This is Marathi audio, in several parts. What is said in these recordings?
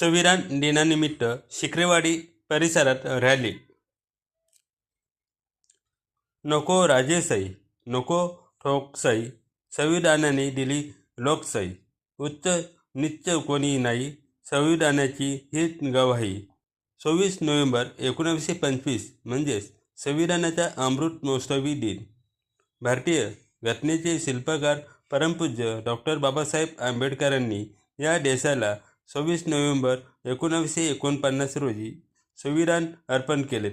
संविधान दिनानिमित्त शिकरेवाडी परिसरात रॅली. नको राजेशाही नको ठोकशाही संविधानाने दिली लोकशाही. उच्च निच्च कोणी नाही संविधानाची हीच गवाही. सव्वीस नोव्हेंबर एकोणीसशे पंचवीस म्हणजेच संविधानाचा अमृत महोत्सवी दिन. भारतीय घटनेचे शिल्पकार परमपूज्य डॉक्टर बाबासाहेब आंबेडकरांनी या देशाला सव्वीस नोव्हेंबर एकोणावीसशे एकोणपन्नास रोजी संविधान अर्पण केले.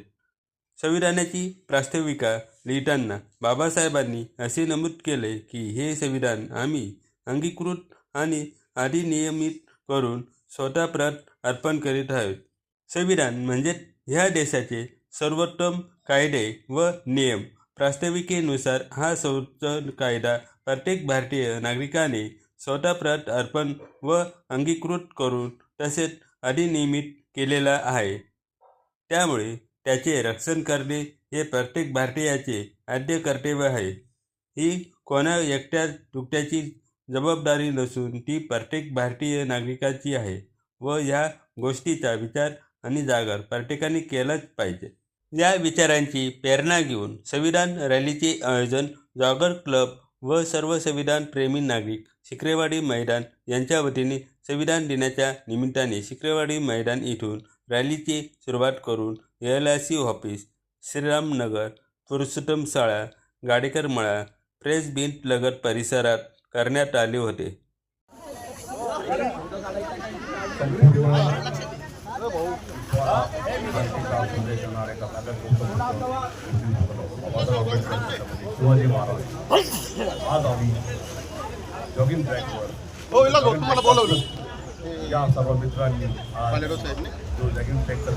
संविधानाची प्रास्ताविका लिहिताना बाबासाहेबांनी असे नमूद केले की हे संविधान आम्ही अंगीकृत आणि अधिनियमित करून स्वतः प्रत अर्पण करीत आहोत. संविधान म्हणजे ह्या देशाचे सर्वोत्तम कायदे व नियम. प्रास्ताविकेनुसार हा संसद कायदा प्रत्येक भारतीय नागरिकाने स्वतः प्रत अर्पण व अंगीकृत करून तसेच अधिनियमित केलेला आहे. त्यामुळे त्याचे रक्षण करणे हे प्रत्येक भारतीयाचे आद्य कर्तव्य आहे. ही कोणा एकट्या दुकट्याची जबाबदारी नसून ती प्रत्येक भारतीय नागरिकाची आहे व ह्या गोष्टीचा विचार आणि जागर प्रत्येकाने केलाच पाहिजे. या विचारांची प्रेरणा घेऊन संविधान रॅलीचे आयोजन जॉगर क्लब व सर्व संविधान प्रेमी नागरिक शिक्रेवाडी मैदान यांच्या वतीने संविधान दिनाच्या निमित्ताने शिक्रेवाडी मैदान इथून रॅलीची सुरुवात करून L I C office Shriramnagar Purushottam शाळा गाडेकर मळा प्रेस भिंत लगत परिसरात करण्यात आले होते. शिवाजी महाराज. आज आम्ही. जॉगिंग ट्रॅकवर हो इला तुम्हाला बोलवलं. या सर्व मित्रांनी आज जो जॉगिंग ट्रॅकचा?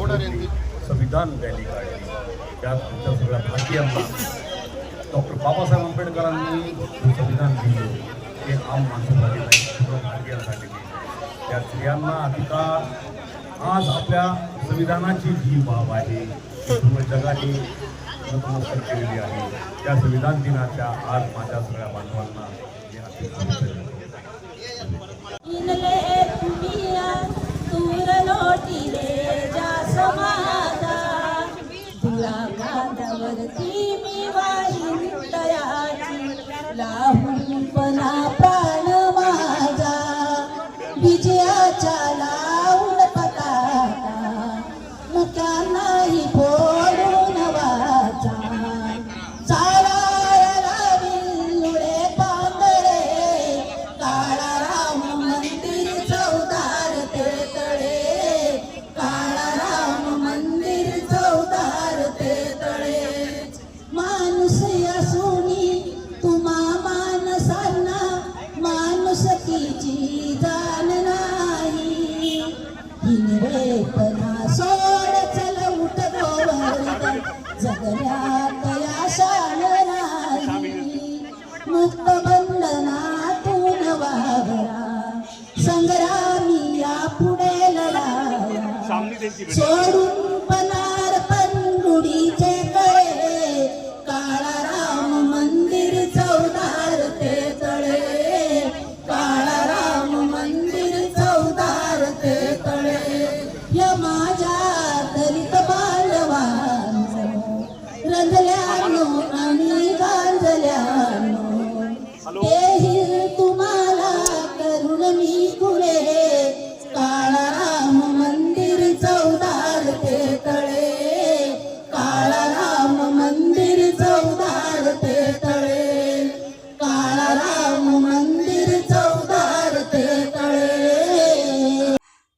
संविधान रॅली काढली. त्यात आमच्या सगळ्या भारतीयांना डॉक्टर बाबासाहेब आंबेडकरांनी संविधान दिले ते आम माणसासाठी नाही भारतीयांसाठी त्या स्त्रियांना अधिकार आज आपल्या संविधानाची जी बाब आहे जगाने नतमस्तक केलेली आहे. त्या संविधान दिनाच्या आज माझ्या सगळ्या बांधवांना मी अतिशय लाहून तुमिया लढाया सोडून पनार पंढुडीचे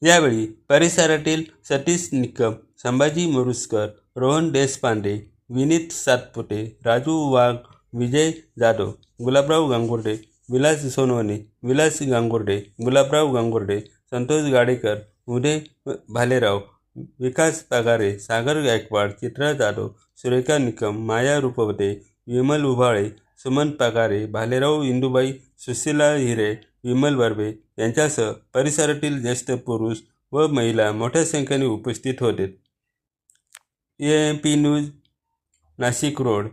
यावेळी परिसरातील सतीश निकम संभाजी मुरुसकर रोहन देशपांडे विनीत सातपुते राजू वाघ विजय जाधव गुलाबराव गांगुर्डे विलास सोनवणे विलास गांगुर्डे गुलाबराव गांगुर्डे संतोष गाडेकर उदय भालेराव विकास पगारे सागर गायकवाड चित्रा जाधव सुरेखा निकम माया रूपवते विमल उभाळे सुमन पगारे भालेराव इंदुबाई सुशीला हिरे विमल बर्वे यांच्यासह परिसरातील ज्येष्ठ पुरुष व महिला मोठ्या संख्येने उपस्थित होते. A M P news Nashik road.